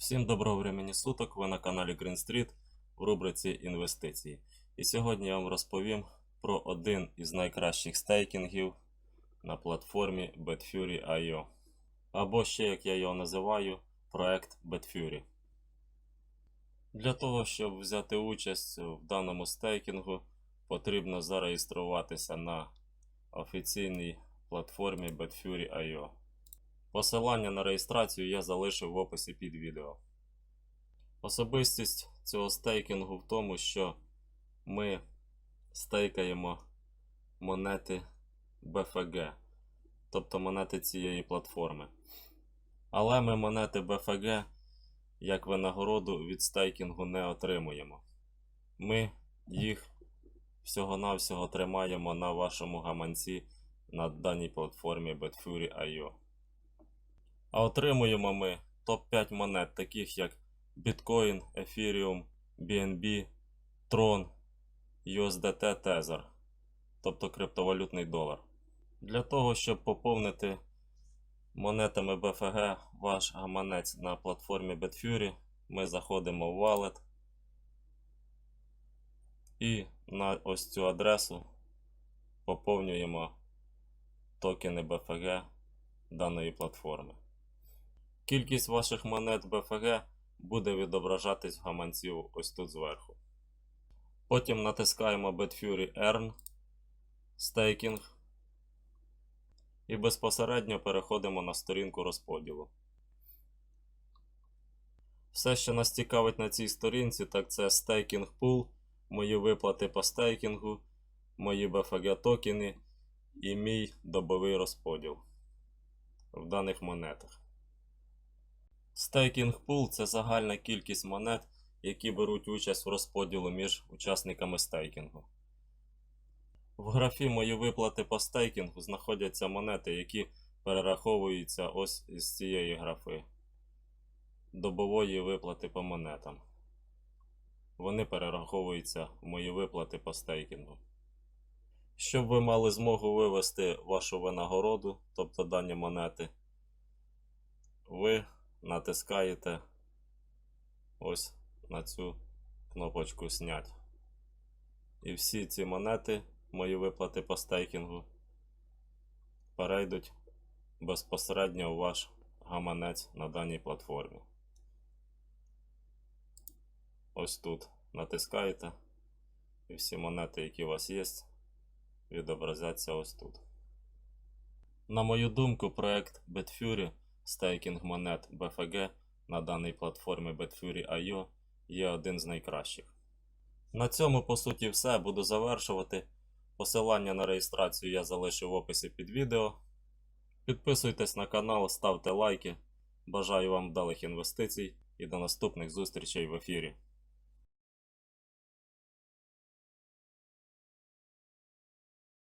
Всім доброго времени суток. Ви на каналі Green Street в рубриці інвестиції. І сьогодні я вам розповім про один із найкращих стейкінгів на платформі BetFury.io. Або ще, як я його називаю, проект BetFury. Для того, щоб взяти участь в даному стейкінгу, потрібно зареєструватися на офіційній платформі BetFury.io. Посилання на реєстрацію я залишив в описі під відео. Особистість цього стейкінгу в тому, що ми стейкаємо монети BFG, тобто монети цієї платформи. Але ми монети BFG як винагороду від стейкінгу не отримуємо. Ми їх всього-навсього тримаємо на вашому гаманці на даній платформі BetFury.io. А отримуємо ми топ-5 монет, таких як Bitcoin, Ethereum, BNB, Tron, USDT Tether, тобто криптовалютний долар. Для того, щоб поповнити монетами BFG ваш гаманець на платформі Betfury, ми заходимо в Wallet і на ось цю адресу поповнюємо токени BFG даної платформи. Кількість ваших монет BFG буде відображатись в гаманці ось тут зверху. Потім натискаємо BetFury Earn Staking і безпосередньо переходимо на сторінку розподілу. Все, що нас цікавить на цій сторінці, так це Staking Pool, мої виплати по стейкінгу, мої BFG токени і мій добовий розподіл в даних монетах. Стейкінг пул це загальна кількість монет, які беруть участь в розподілу між учасниками стейкінгу. В графі Мої виплати по стейкінгу знаходяться монети, які перераховуються ось із цієї графи добової виплати по монетам. Вони перераховуються в мої виплати по стейкінгу. Щоб ви мали змогу вивести вашу винагороду, тобто дані монети, ви натискаєте ось на цю кнопочку Снять. І всі ці монети, мої виплати по стейкінгу, перейдуть безпосередньо у ваш гаманець на даній платформі. Ось тут натискаєте, і всі монети, які у вас є, відобразяться ось тут. На мою думку, проект BetFury стейкінг монет BFG на даній платформі BetFury.io є один з найкращих. На цьому, по суті, все. Буду завершувати. Посилання на реєстрацію я залишу в описі під відео. Підписуйтесь на канал, ставте лайки. Бажаю вам вдалих інвестицій і до наступних зустрічей в ефірі.